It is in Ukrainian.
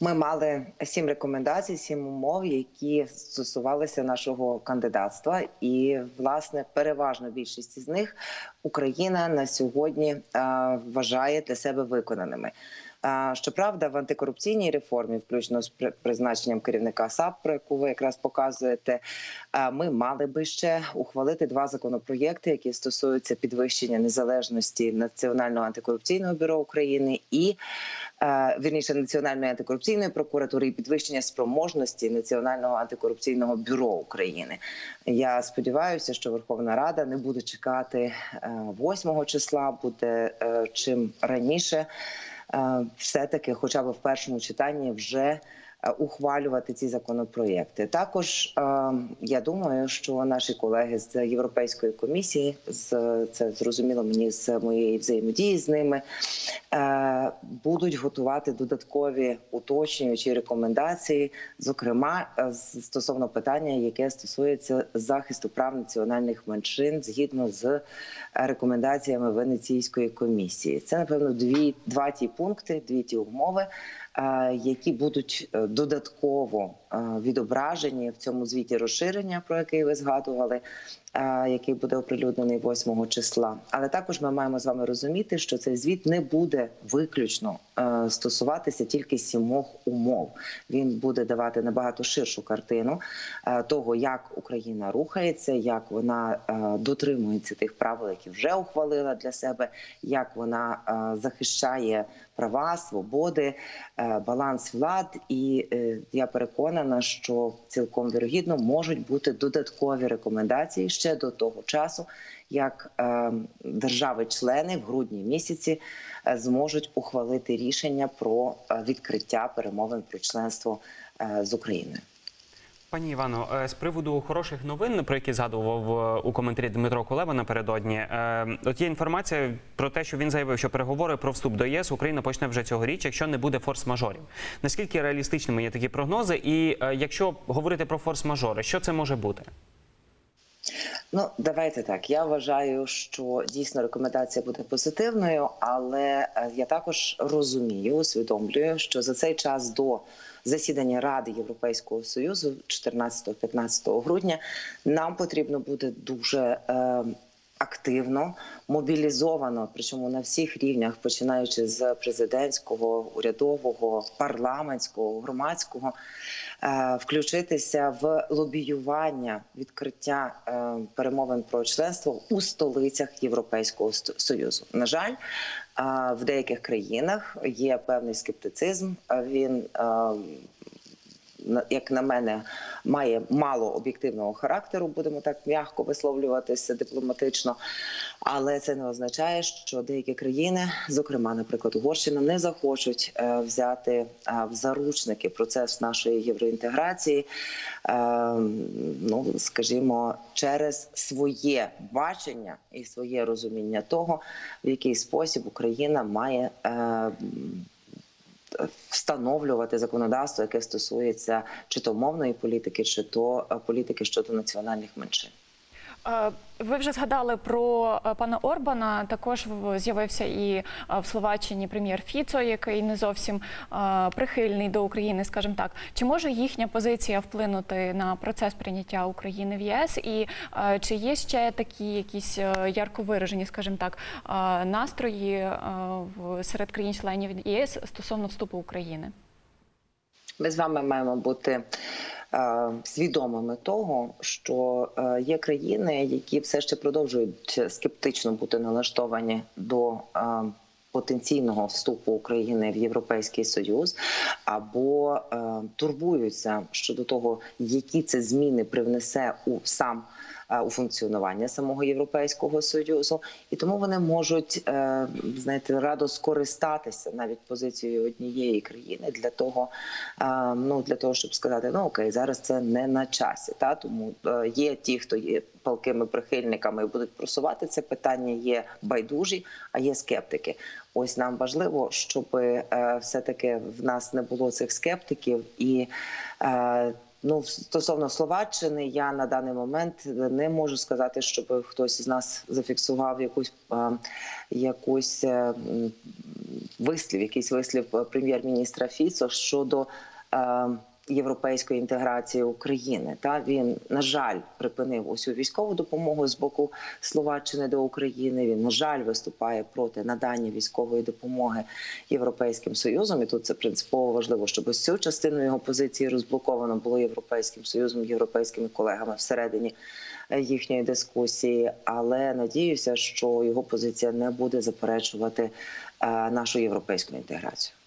Ми мали сім рекомендацій, сім умов, які стосувалися нашого кандидатства, і власне переважна більшість з них Україна на сьогодні е, вважає для себе виконаними. Щоправда, в антикорупційній реформі, включно з при- призначенням керівника САП, про яку ви якраз показуєте, ми мали би ще ухвалити два законопроєкти, які стосуються підвищення незалежності Національного антикорупційного бюро України і вірніше Національної антикорупційної прокуратури і підвищення спроможності Національного антикорупційного бюро України. Я сподіваюся, що Верховна Рада не буде чекати 8 числа, буде е, чим раніше. Е, Все-таки, хоча б в першому читанні, вже ухвалювати ці законопроєкти. Також е, я думаю, що наші колеги з Європейської комісії, з це зрозуміло мені з моєї взаємодії з ними, е, будуть готувати додаткові уточнюючі рекомендації, зокрема е, стосовно питання, яке стосується захисту прав національних меншин згідно з е, рекомендаціями Венеційської комісії. Це напевно дві два ті пункти, дві ті умови. е, Які будуть е, додатково відображені в цьому звіті розширення, про який ви згадували, е, який буде оприлюднений 8 числа. Але також ми маємо з вами розуміти, що цей звіт не буде виключно е, стосуватися тільки сімох умов. Він буде давати набагато ширшу картину е, того, як Україна рухається, як вона е, дотримується тих правил, які вже ухвалила для себе, як вона е, захищає права, свободи, е, баланс влад. І е, я переконана, що цілком вірогідно можуть бути додаткові рекомендації ще до того часу, як е, держави-члени в грудні місяці е, зможуть ухвалити рішення про е, відкриття перемовин про членство з Україною. Пані Івано, е, з приводу хороших новин, про які згадував е, у коментарі Дмитро Кулеба напередодні, е, от є інформація про те, що він заявив, що переговори про вступ до ЄС Україна почне вже цьогоріч, якщо не буде форс-мажорів. Наскільки реалістичними є такі прогнози? І якщо говорити про форс-мажори, що це може бути? Ну, давайте так. Я вважаю, що дійсно рекомендація буде позитивною, але е, я також розумію, усвідомлюю, що за цей час до засідання Ради Європейського союзу 14-15 грудня нам потрібно буде дуже е, активно, мобілізовано, причому на всіх рівнях, починаючи з президентського, урядового, парламентського, громадського, е, включитися в лобіювання відкриття е, перемовин про членство у столицях Європейського союзу. На жаль, е, в деяких країнах є певний скептицизм. Він як на мене, має мало об'єктивного характеру, будемо так м'яко висловлюватися дипломатично. Але це не означає, що деякі країни, зокрема, наприклад, Угорщина, не захочуть е, взяти е, в заручники процес нашої євроінтеграції, е, ну скажімо, через своє бачення і своє розуміння того, в який спосіб Україна має. Встановлювати законодавство, яке стосується чи то мовної політики, чи то е, політики щодо національних меншин. Е, Ви вже згадали про е, пана Орбана. Також з'явився і е, в Словаччині прем'єр Фіцо, який не зовсім прихильний до України, скажімо так. Чи може їхня позиція вплинути на процес прийняття України в ЄС? І чи є ще такі якісь ярко виражені, скажімо так, настрої серед країн-членів ЄС стосовно вступу України? Ми з вами маємо бути е, свідомими того, що е, є країни, які все ще продовжують скептично бути налаштовані до. Е, Потенційного вступу України в Європейський Союз або турбуються щодо того, які це зміни привнесе у сам у функціонування самого європейського союзу, і тому вони можуть е, знаєте радо скористатися навіть позицією однієї країни для того, е, ну для того, щоб сказати, ну окей, зараз це не на часі. Та тому е, є ті, хто є палкими прихильниками і будуть просувати це питання. Є байдужі, а є скептики. Ось нам важливо, щоб е, все таки в нас не було цих скептиків і. Е, Ну, стосовно Словаччини, я на даний момент не можу сказати, щоб хтось з нас зафіксував якусь е, якусь е, вислів, якийсь вислів е, прем'єр-міністра Фіцо щодо. Європейської інтеграції України та він на жаль припинив усю військову допомогу з боку Словаччини до України. Він на жаль виступає проти надання військової допомоги європейським союзом. І тут це принципово важливо, щоб ось цю частину його позиції розблоковано було європейським союзом, європейськими колегами всередині е, їхньої дискусії. Але надіюся, що його позиція не буде заперечувати е, нашу європейську інтеграцію.